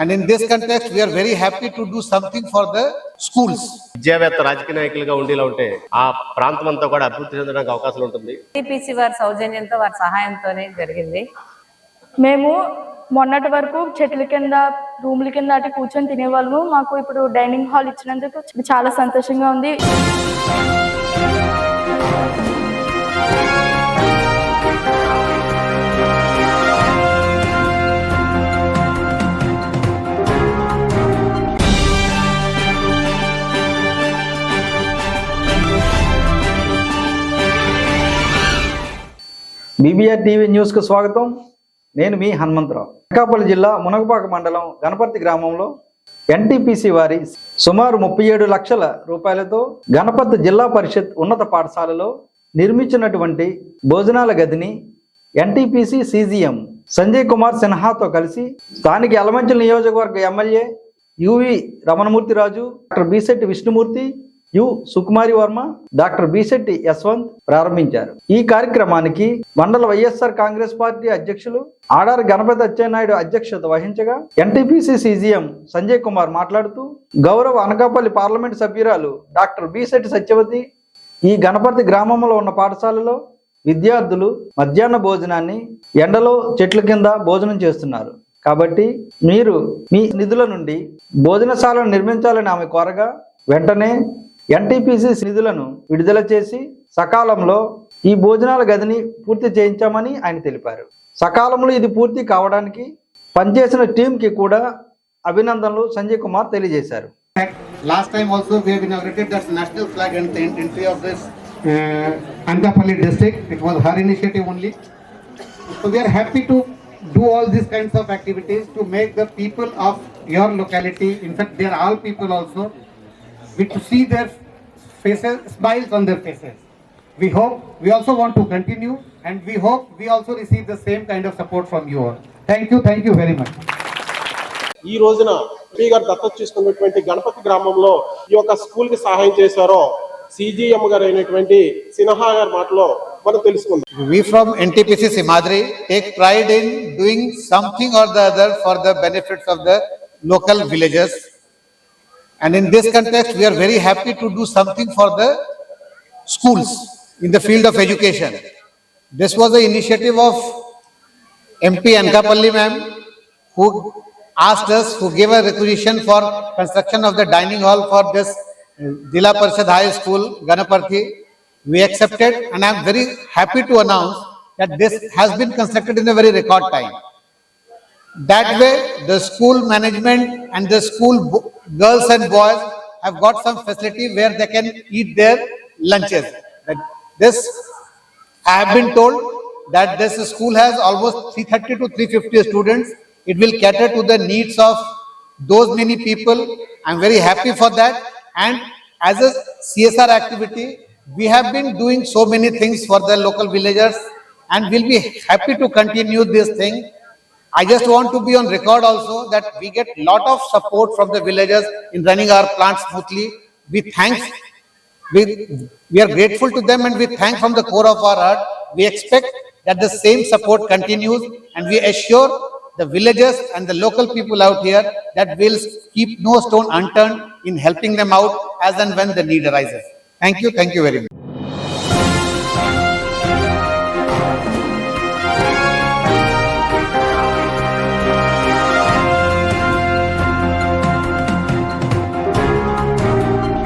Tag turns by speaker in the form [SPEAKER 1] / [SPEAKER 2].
[SPEAKER 1] And in this context, we are very happy to do something for the schools.
[SPEAKER 2] విద్యావేత్త రాజకీయ నాయకులుగా ఉండేలా ఉంటే ఆ ప్రాంతం అంతా కూడా అభివృద్ధి చెందడానికి అవకాశం ఉంటుంది.
[SPEAKER 3] టీపీసీ వారి సౌజన్యంతో వారి సహాయంతోనే జరిగింది.
[SPEAKER 4] మేము మొన్నటి వరకు చెట్ల కింద రూమ్ల కింద అటు కూర్చొని తినేవాళ్ళము. మాకు ఇప్పుడు డైనింగ్ హాల్ ఇచ్చినందుకు చాలా సంతోషంగా ఉంది.
[SPEAKER 5] బీబీఆర్ టీవీ న్యూస్కు స్వాగతం. నేను మీ హనుమంతరావు. అనకాపల్లి జిల్లా మునగపాక మండలం గణపతి గ్రామంలో ఎన్టీపీసీ వారి సుమారు ముప్పై ఏడు లక్షల రూపాయలతో గణపతి జిల్లా పరిషత్ ఉన్నత పాఠశాలలో నిర్మించినటువంటి భోజనాల గదిని ఎన్టీపీసీ సీజీఎం సంజయ్ కుమార్ సిన్హాతో కలిసి స్థానిక యలమంచిల నియోజకవర్గ MLA U V Ramanamurthyraju doctor Bisetti Vishnumurthy U Sukumari Varma doctor Bisetti Yashwant ప్రారంభించారు. ఈ కార్యక్రమానికి మండల వైఎస్ఆర్ కాంగ్రెస్ పార్టీ అధ్యక్షులు ఆడారి గణపతి అచ్చెన్నాయుడు అధ్యక్షత వహించగా ఎన్టీపీసీ సీజీఎం సంజయ్ కుమార్ మాట్లాడుతూ గౌరవ అనకాపల్లి పార్లమెంట్ సభ్యురాలు డాక్టర్ బిశెట్టి సత్యవతి ఈ గణపతి గ్రామంలో ఉన్న పాఠశాలలో విద్యార్థులు మధ్యాహ్న భోజనాన్ని ఎండలో చెట్ల కింద భోజనం చేస్తున్నారు. కాబట్టి మీరు మీ నిధుల నుండి భోజనశాలను నిర్మించాలని ఆమె కోరగా వెంటనే ఎన్టీపీసీ నిధులను విడుదల చేసి సకాలంలో ఈ భోజనాల గదిని పూర్తి చేయించామని ఆయన తెలిపారు. సకాలంలో ఇది పూర్తి కావడానికి పనిచేసిన టీంకి కూడా అభినందనలు సంజయ్ కుమార్ తెలియజేశారు.
[SPEAKER 6] Last time also we have inaugurated that national flag and the entry of this Anthapalli district it was her initiative only so we happy to do all this kinds of activities to make the people of your locality in fact they all people also we to see their faces, smiles on their faces. We hope, we also want to continue and we hope we also receive the same kind of support from you all. Thank you, thank you very much.
[SPEAKER 7] ఈ రోజున MP గారు దత్తత చేసుకున్నటువంటి గణపతి గ్రామంలో ఈ యొక్క స్కూల్కి సహాయం చేశారో సిజిఎం గారు అయినటువంటి సిన్హా గారి మాటలో మనం తెలుసుకుందాం
[SPEAKER 1] We from NTPC Simadri take pride in doing something or the other for the benefits of the local villages. And in this context, we are very happy to do something for the schools in the field of education. This was the initiative of MP Ankapalli ma'am, who asked us, who gave a requisition for construction of the dining hall for this uh, Jila Parishad High School, Ganaparthi. We accepted and I am very happy to announce that this has been constructed in a very record time. That way, the school management and the school girls and boys have got some facility where they can eat their lunches. This, I have been told that this school has almost 330 to 350 students. It will cater to the needs of those many people. I'm very happy for that. And as a CSR activity, we have been doing so many things for the local villagers and we'll be happy to continue this thing. I just want to be on record also that we get lot of support from the villagers in running our plant smoothly. We thank, we, we are grateful to them and we thank from the core of our heart. We expect that the same support continues and we assure the villagers and the local people out here that we'll keep no stone unturned in helping them out as and when the need arises. Thank you, thank you very much.